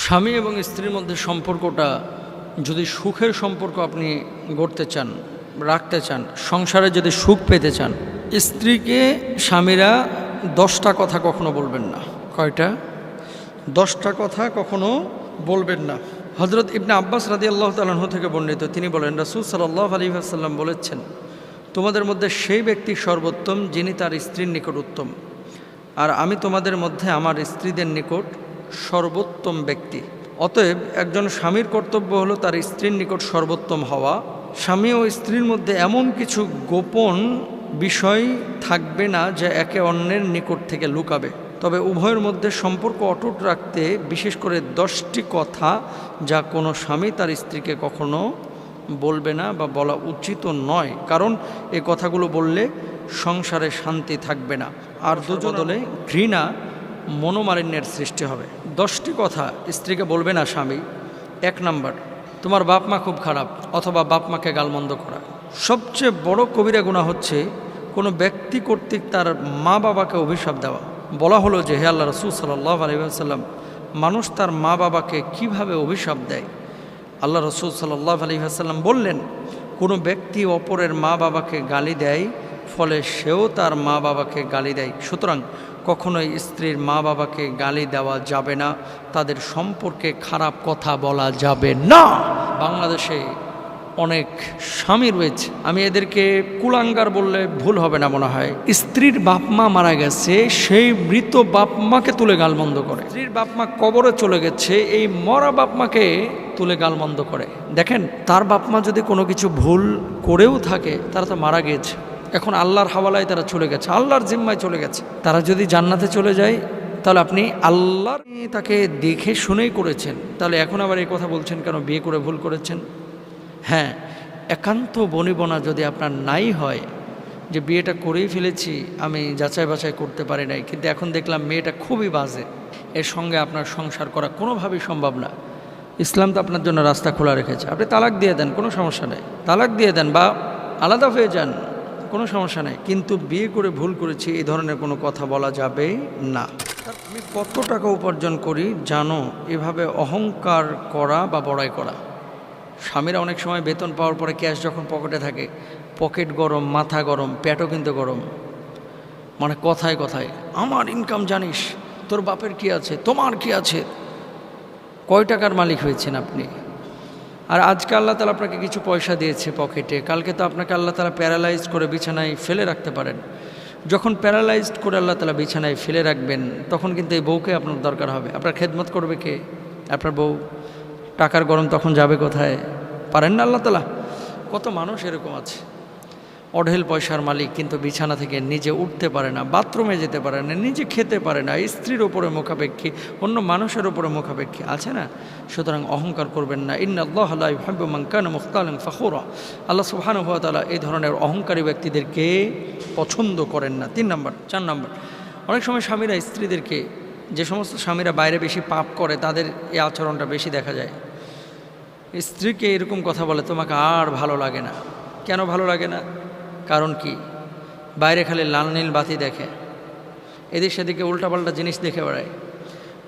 স্বামী এবং স্ত্রীর মধ্যে সম্পর্কটা যদি সুখের সম্পর্ক আপনি গড়তে চান, রাখতে চান, সংসারে যদি সুখ পেতে চান, স্ত্রীকে স্বামীরা দশটা কথা কখনো বলবেন না। কয়টা? দশটা কথা কখনো বলবেন না। হজরত ইবনে আব্বাস রাদি আল্লাহ তালাহ থেকে বর্ণিত, তিনি বলেন, রাসুল সাল্লাহ আলী আসাল্লাম বলেছেন, তোমাদের মধ্যে সেই ব্যক্তি সর্বোত্তম যিনি তার স্ত্রীর নিকট উত্তম। আর আমি তোমাদের মধ্যে আমার স্ত্রীদের নিকট সর্বোত্তম ব্যক্তি। অতএব একজন স্বামীর কর্তব্য হলো তার স্ত্রীর নিকট সর্বোত্তম হওয়া। স্বামী ও স্ত্রীর মধ্যে এমন কিছু গোপন বিষয় থাকবে না যা একে অন্যের নিকট থেকে লুকাবে। তবে উভয়ের মধ্যে সম্পর্ক অটুট রাখতে বিশেষ করে দশটি কথা যা কোনো স্বামী তার স্ত্রীকে কখনো বলবে না বা বলা উচিত নয়। কারণ এ কথাগুলো বললে সংসারে শান্তি থাকবে না। আর দুজন ঘৃণা মনোমালিন্যের সৃষ্টি হবে। দশটি কথা স্ত্রীকে বলবে না, স্বামী। এক নাম্বার, তোমার বাপ মা খুব খারাপ, অথবা বাপ মাকে গালমন্দ করা। সবচেয়ে বড় কবিরা গুণা হচ্ছে কোনো ব্যক্তি কর্তৃক তার মা বাবাকে অভিশাপ দেওয়া। বলা হলো যে, হে আল্লাহ রসুল সাল্লাহ আলহিহাসাল্লাম মানুষ তার মা বাবাকে কীভাবে অভিশাপ দেয়? আল্লাহ রসুল সাল্লাহ আলহিহাসাল্লাম বললেন, কোনো ব্যক্তি অপরের মা বাবাকে গালি দেয়, ফলে সেও তার মা বাবাকে গালি দেয়। সুতরাং কখনোই স্ত্রীর মা বাবাকে গালি দেওয়া যাবে না, তাদের সম্পর্কে খারাপ কথা বলা যাবে না। বাংলাদেশে অনেক স্বামী রয়েছে। আমি এদেরকে কুলাঙ্গার বললে ভুল হবে না মনে হয়। স্ত্রীর বাপ মা মারা গেছে, সেই মৃত বাপ মাকে তুলে গালমন্দ করে। স্ত্রীর বাপ মা কবরে চলে গেছে, এই মরা বাপ মাকে তুলে গালমন্দ করে। দেখেন, তার বাপ মা যদি কোনো কিছু ভুল করেও থাকে, তারা তো মারা গিয়েছে। এখন আল্লাহর হাওয়ালায় তারা চলে গেছে, আল্লাহর জিম্মায় চলে গেছে। তারা যদি জান্নাতে চলে যায়, তাহলে আপনি আল্লাহর তাকে দেখে শুনেই করেছেন। তাহলে এখন আবার এই কথা বলছেন কেন? বিয়ে করে ভুল করেছেন? হ্যাঁ একান্ত বনিবনা যদি আপনার নাই হয় যে বিয়েটা করেই ফেলেছি, আমি যাচাই বাছাই করতে পারি নাই, কিন্তু এখন দেখলাম মেয়েটা খুবই বাজে। এর সঙ্গে আপনার সংসার করা কোনোভাবেই সম্ভব না। ইসলাম তো আপনার জন্য রাস্তা খোলা রেখেছে। আপনি তালাক দিয়ে দেন, কোনো সমস্যা নেই। তালাক দিয়ে দেন বা আলাদা হয়ে যান। কোনো সমস্যা নেই। কিন্তু বিয়ে করে ভুল করেছি এই ধরনের কোনো কথা বলা যাবে না। আমি কত টাকা উপার্জন করি জানো? এভাবে অহংকার করা বা বড়াই করা। স্বামীরা অনেক সময় বেতন পাওয়ার পরে ক্যাশ যখন পকেটে থাকে পকেট গরম মাথা গরম পেটও কিন্তু গরম। মানে কথায় কথায় আমার ইনকাম জানিস তোর বাপের কি আছে তোমার কি আছে? কয় টাকার মালিক হয়েছেন আপনি? আর আজকে আল্লাহ তালা আপনাকে কিছু পয়সা দিয়েছে পকেটে। কালকে তো আপনাকে আল্লাহ তালা প্যারালাইজ করে বিছানায় ফেলে রাখতে পারেন। যখন প্যারালাইজড করে আল্লাহ তালা বিছানায় ফেলে রাখবেন, তখন কিন্তু এই বউকে আপনার দরকার হবে। আপনার খেদমত করবে কে? আপনার বউ টাকার গরম তখন যাবে কোথায়? পারেন না আল্লাহ তালা? কত মানুষ এরকম আছে। অঢেল পয়সার মালিক, কিন্তু বিছানা থেকে নিজে উঠতে পারে না, বাথরুমে যেতে পারে না, নিজে খেতে পারে না, স্ত্রীর ওপরে মুখাপেক্ষী, অন্য মানুষের ওপরে মুখাপেক্ষী, আছে না? সুতরাং অহংকার করবেন না। ইন্নআল্লাহান মুখতালম ফখুরা। আল্লাহ সুবাহানুভাতালা এই ধরনের অহংকারী ব্যক্তিদেরকে পছন্দ করেন না। তিন নম্বর, চার নম্বর, অনেক সময় স্বামীরা স্ত্রীদেরকে, যে সমস্ত স্বামীরা বাইরে বেশি পাপ করে, তাদের এই আচরণটা বেশি দেখা যায়। স্ত্রীকে এরকম কথা বলে, তোমাকে আর ভালো লাগে না। কেন ভালো লাগে না? কারণ কি? বাইরে খালি লাল নীল বাতি দেখে। এদিক সেদিকে উল্টাপাল্টা জিনিস দেখে বেড়ায়।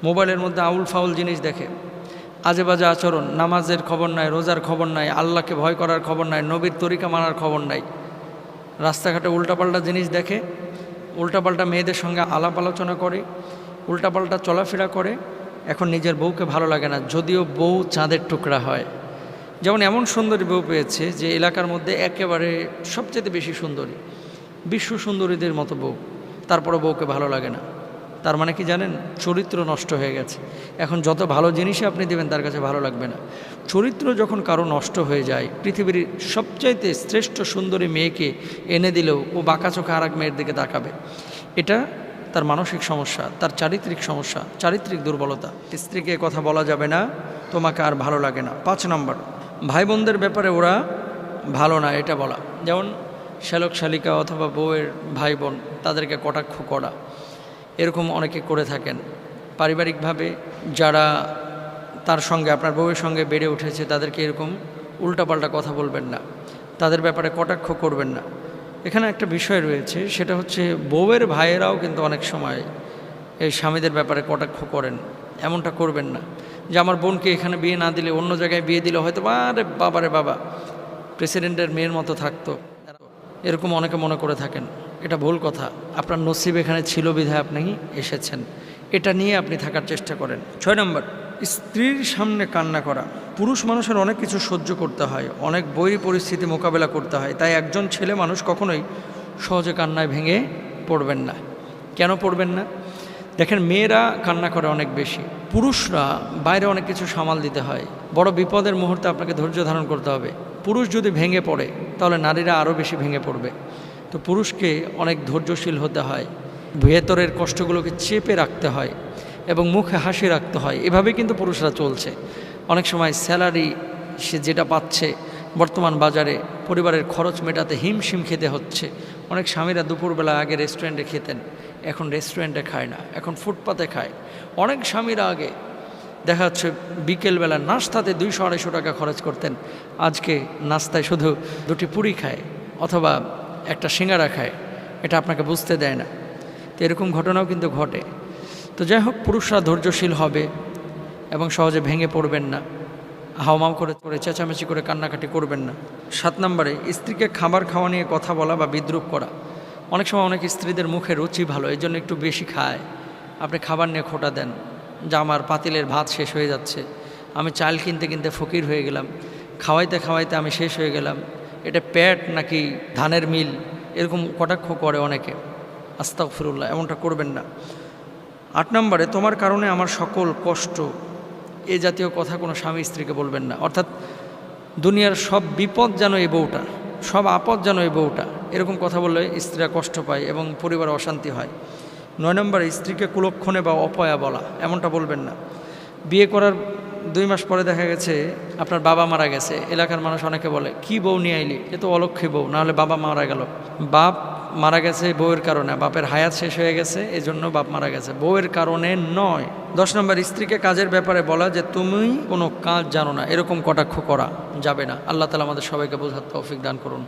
মোবাইলের মধ্যে আউল ফাউল জিনিস দেখে। আজে বাজে আচরণ, নামাজের খবর নাই, রোজার খবর নাই, আল্লাহকে ভয় করার খবর নাই, নবীর তরিকা মানার খবর নাই। রাস্তাঘাটে উল্টাপাল্টা জিনিস দেখে, উল্টাপাল্টা মেয়েদের সঙ্গে আলাপ আলোচনা করে, উল্টাপাল্টা চলাফেরা করে। এখন নিজের বউকে ভালো লাগে না, যদিও বউ চাঁদের টুকরা হয়। যেমন এমন সুন্দরী বউ পেয়েছে যে এলাকার মধ্যে একেবারে সবচেয়ে বেশি সুন্দরী, বিশ্ব সুন্দরীদের মতো বউ। তারপরে বউকে ভালো লাগে না। তার মানে কি জানেন? চরিত্র নষ্ট হয়ে গেছে। এখন যত ভালো জিনিসই আপনি দেবেন, তার কাছে ভালো লাগবে না। চরিত্র যখন কারও নষ্ট হয়ে যায়, পৃথিবীর সবচাইতে শ্রেষ্ঠ সুন্দরী মেয়েকে এনে দিলেও ও বাঁকা চোখে আর এক মেয়ের দিকে তাকাবে। এটা তার মানসিক সমস্যা, তার চারিত্রিক সমস্যা, চারিত্রিক দুর্বলতা। স্ত্রীকে কথা বলা যাবে না, তোমাকে আর ভালো লাগে না। পাঁচ নম্বর ভাই বোনদের ব্যাপারে ওরা ভালো না, এটা বলা। যেমন শ্যালক শালিকা অথবা বউয়ের ভাই বোন তাদেরকে কটাক্ষ করা। এরকম অনেকে করে থাকেন। পারিবারিকভাবে যারা তার সঙ্গে, আপনার বউয়ের সঙ্গে বেড়ে উঠেছে, তাদেরকে এরকম উল্টাপাল্টা কথা বলবেন না। তাদের ব্যাপারে কটাক্ষ করবেন না। এখানে একটা বিষয় রয়েছে, সেটা হচ্ছে বউয়ের ভাইয়েরাও কিন্তু অনেক সময় এই স্বামীদের ব্যাপারে কটাক্ষ করেন, এমনটা করবেন না। যে আমার বোনকে এখানে বিয়ে না দিলে, অন্য জায়গায় বিয়ে দিলে হয়তো আরে বাবারে বাবা, প্রেসিডেন্টের মেয়ের মতো থাকতো। এরকম অনেকে মনে করে থাকেন। এটা ভুল কথা। আপনার নসিব এখানে ছিল বিধায় আপনি এসেছেন। এটা নিয়ে আপনি থাকার চেষ্টা করেন। ছয় নম্বর, স্ত্রীর সামনে কান্না করা। পুরুষ মানুষের অনেক কিছু সহ্য করতে হয়। অনেক বৈরী পরিস্থিতি মোকাবেলা করতে হয়। তাই একজন ছেলে মানুষ কখনোই সহজে কান্নায় ভেঙে পড়বেন না। কেন পড়বেন না? দেখেন মেয়েরা কান্না করে অনেক বেশি। পুরুষরা বাইরে অনেক কিছু সামাল দিতে হয়। বড় বিপদের মুহূর্তে আপনাকে ধৈর্য ধারণ করতে হবে। পুরুষ যদি ভেঙে পড়ে, তাহলে নারীরা আরও বেশি ভেঙে পড়বে। তো পুরুষকে অনেক ধৈর্যশীল হতে হয়। ভেতরের কষ্টগুলোকে চেপে রাখতে হয় এবং মুখে হাসি রাখতে হয়। এভাবে কিন্তু পুরুষরা চলছে। অনেক সময় স্যালারি সে যেটা পাচ্ছে, বর্তমান বাজারে পরিবারের খরচ মেটাতে হিমশিম খেতে হচ্ছে। অনেক স্বামীরা দুপুরবেলা আগে রেস্টুরেন্টে খেতেন। এখন রেস্টুরেন্টে খায় না, এখন ফুটপাতে খায়। অনেক স্বামীরা আগে দেখা যাচ্ছে বিকেলবেলা নাস্তাতে দুইশো, আড়াইশো টাকা খরচ করতেন। আজকে নাস্তায় শুধু দুটি পুরি খায় অথবা একটা সিঙ্গারা খায়, এটা আপনাকে বুঝতে দেয় না। তো এরকম ঘটনাও কিন্তু ঘটে। তো যাই হোক, পুরুষরা ধৈর্যশীল হবে এবং সহজে ভেঙে পড়বেন না। হাওমাও করে করে, চেঁচামেচি করে, কান্নাকাটি করবেন না। সাত নম্বরে, স্ত্রীকে খাবার খাওয়া নিয়ে কথা বলা বা বিদ্রুপ করা। অনেক সময় অনেক স্ত্রীদের মুখে রুচি ভালো, এই জন্য একটু বেশি খায়। আপনি খাবার নিয়ে খোটা দেন যে আমার পাতিলের ভাত শেষ হয়ে যাচ্ছে। আমি চাল কিনতে কিনতে ফকির হয়ে গেলাম। খাওয়াইতে খাওয়াইতে আমি শেষ হয়ে গেলাম। এটা প্যাট নাকি ধানের মিল? এরকম কটাক্ষ করে অনেকে। আস্তাক ফিরুল্লাহ এমনটা করবেন না। আট নম্বরে, তোমার কারণে আমার সকল কষ্ট। এ জাতীয় কথা কোনো স্বামী স্ত্রীকে বলবেন না। অর্থাৎ দুনিয়ার সব বিপদ যেন এই বউটা সব আপদ যেন এই বউটা এরকম কথা বললে স্ত্রীরা কষ্ট পায় এবং পরিবারে অশান্তি হয়। নয় নম্বরে, স্ত্রীকে কুলক্ষণে বা অপয়া বলা, এমনটা বলবেন না। বিয়ে করার দুই মাস পরে দেখা গেছে, আপনার বাবা মারা গেছে। এলাকার মানুষ অনেকে বলে, কি বউ নিয়ে আইলি? এ তো অলক্ষী বউ নাহলে বাবা মারা গেল। বাপ মারা গেছে বউয়ের কারণে, বাপের হায়াত শেষ হয়ে গেছে এই জন্য বাপ মারা গেছে। বউয়ের কারণে নয়। দশ নম্বর, স্ত্রীকে কাজের ব্যাপারে বলা যে, তুমি কোনো কাজ জানো না, এরকম কটাক্ষ করা যাবে না। আল্লাহ তালা আমাদের সবাইকে বোঝার তৌফিক দান করুন।